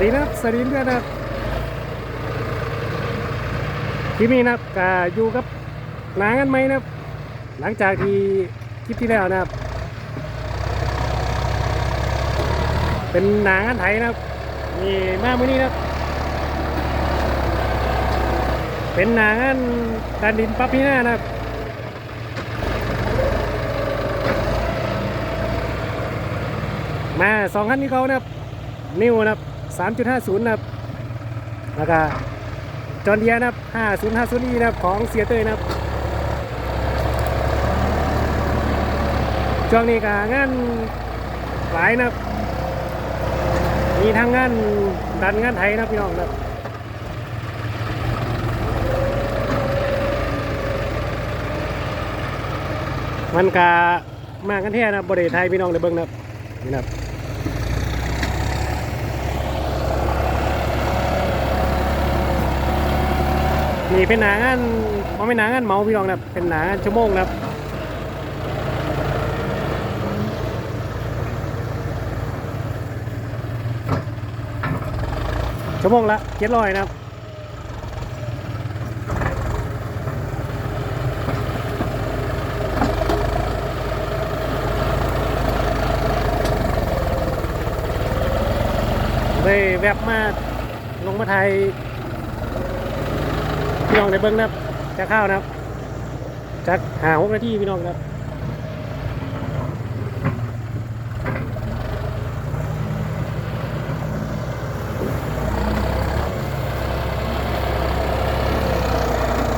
วัสดีนะครับสวัสดีเพื่อนนะครับคลิปนี้นะก็อยู่กับหนางกันไหมนะหลังจากที่คลิปที่แล้วนะครับ เป็นหนางกันไทยนะครับนี่มามือนี้นะเป็นหนางกันดันดินปั๊บพี่หน้านะครับมาสองคันนี้เขานะครับ นิวนะครับ 3.50 นะครับแล้วก็จอร์เดียนะครับ 5050 e นะครับของเสียเตยนะครับช่วงนี้ก็งานหลายนะครับ มีทั้งงานดันงานไทยนะพี่น้องนะครับมันกามากันแท้นะครับบริไทยพี่น้องในเบิ้งนะครับนี่นะครับ นี่เป็นหนางานมันเป็นหนางานเมาพี่น้องนะเป็นหนางานชั่วโมงนะครับชั่วโมงละเจ็ดร้อยนะครับได้แวบมาลงมาไทย พี่น้องในเบิ้งนะครับจะเข้าวนะครับจักหาหกนาทีพี่น้องนะครับ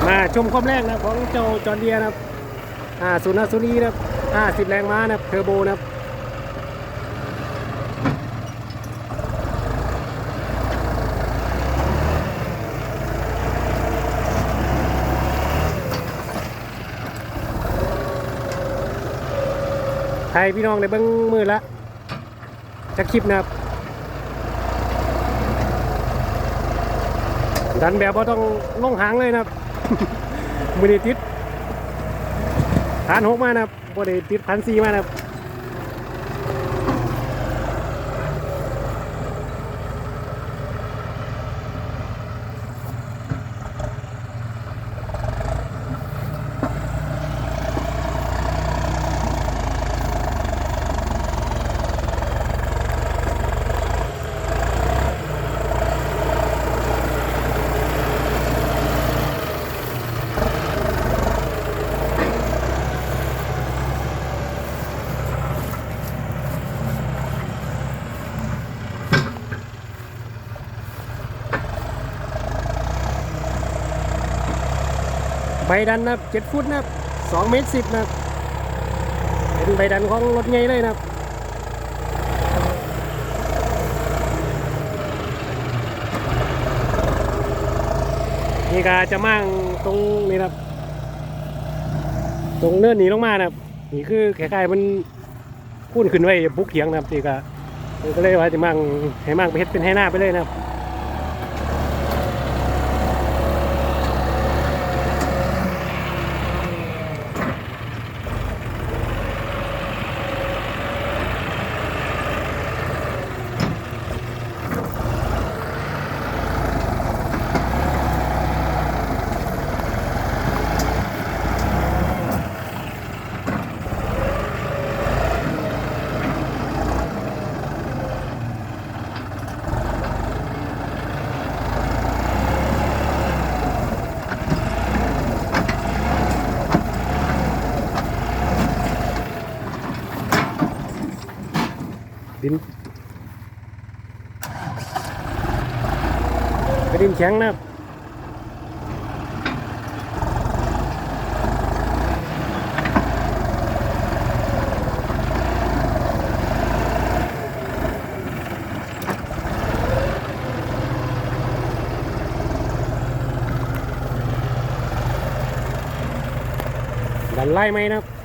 มาชมความแรกนะของเจ้าจอร์เดียนะครับอ่าศูนย์ห้าศูนีนะครับห้าสิบแรงม้านะครับเทอร์โบนะครับ ไทยพี่น้องในเบิ้งมือละจะคลิปนะครับ ดันแบบว่าต้องลงหางเลยนะครับมือนี้ติดพันหกมานะครับบได้ติดพันสี่มานะครับ ดันนะเจ็ดฟุตนะสองเมตรสิบนะเป็นใบดันของรถไงเลยนะนี่ก็จะมั่งตรงนี้นะครับ ตรงเนินหนีลงมานะครับนี่คือคล้ายๆมันพุ่นขึ้นไว้บุกเถียงนะครับนี่ก็ก็เลยว่าจะมั่งให้มั่งไปเฮ็ดเป็นให้หน้าไปเลยนะครับ ดินเป็นดินแข็งนะครับดันไล่ไหมนะครับ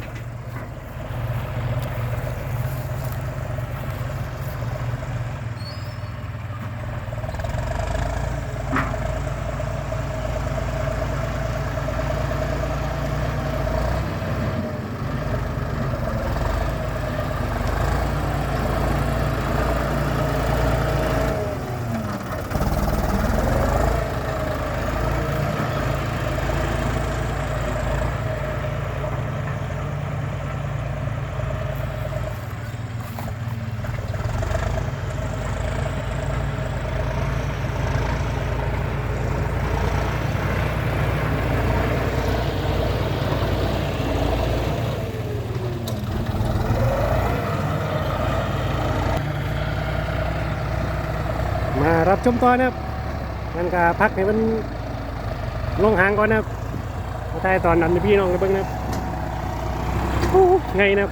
ชมต่อนะครับมันก็พักให้มันลงหางก่อนนะครับมาถ่ายตอนนั้นพี่น้องไปเบิ่งนะครับไงนะครับ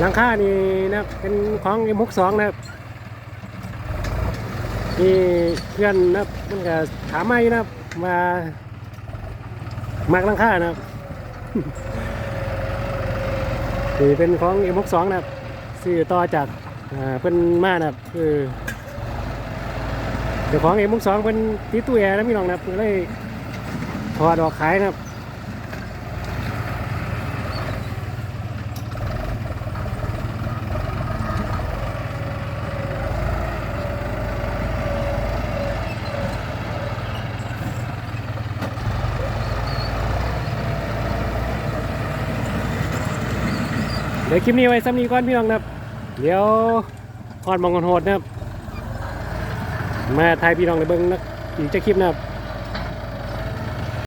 หลังคานี่นะเป็นของ M62 นะครับนี่เพื่อนนะมันก็ถามมาอยู่นะมามักหลังคานะครับนี่เป็นของ M62 นะครับซื้อต่อจากอ่าเพิ่นมานะครับคือเจ้าของ M62 เพิ่นติดตู้แอร์นะพี่น้องนะครับเพิ่นเลยถอดออกขายนะครับ เดี๋ยวคลิปนี้ไว้ซ้ำนี้ก่อนพี่น้องนะครับ เดี๋ยวพอดมองกันโหดนะครับ มาทยพี่น้องในเบิ้งนะอีกจะคลิปนะครับ